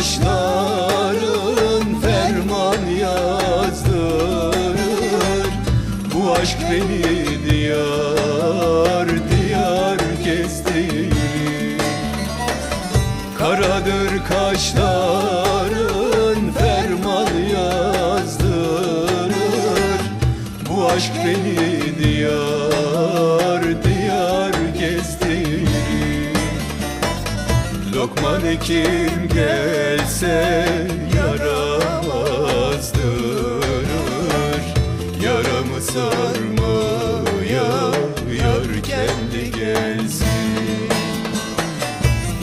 kaşların ferman yazdırır Bu aşk beni diyar diyar gezdirir Karadır kaşların ferman yazdırır. Bu aşk beni diyar Lokman Hekim gelse yaramazdırır Yaramı sarmaya yar kendi gelsin.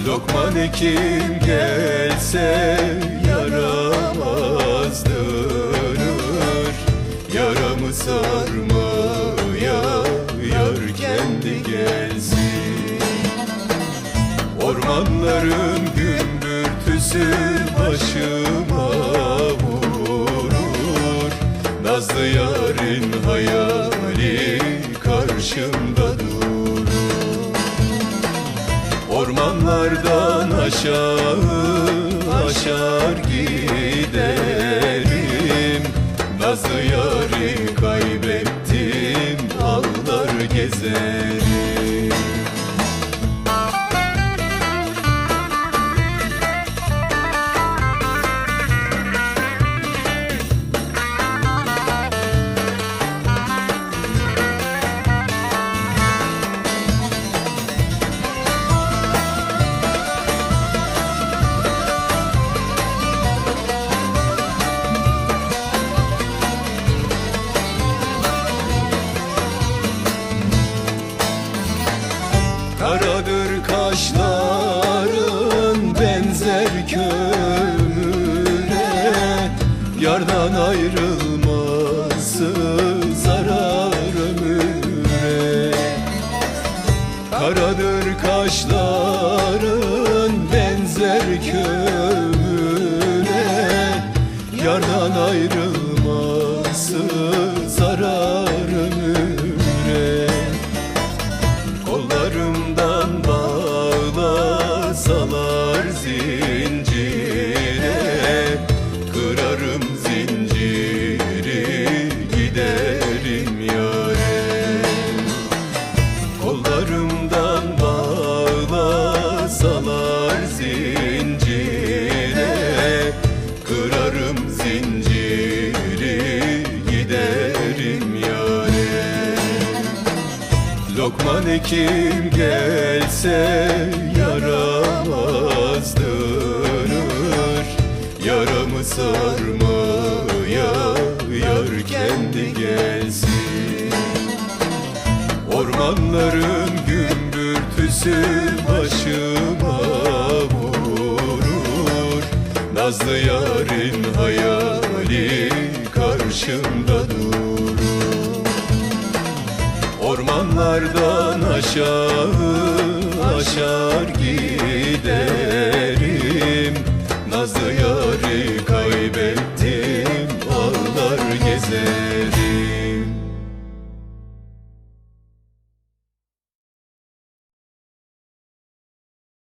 Lokman Hekim gelse yaramazdırır Yaramı sarmaya Ormanların gümbürtüsü başıma vurur. Nazlı yarın hayali karşımda durur. Ormanlardan aşağı aşar giderim. Nazlı yarı kaybettim ağlar gezerim benzer kömüre Yardan ayrılması zarar ömüre. Karadır kaşların benzer kömüre Yardan ayrılması zinciri giderim yâre Lokman Hekim gelse yaramazdırır Yaramı sarmaya yar kendi gelsin. Ormanların gümbürtüsü başıma Nazlı yarın hayali karşımda durur Ormanlardan aşağı aşar giderim. Nazlı yarı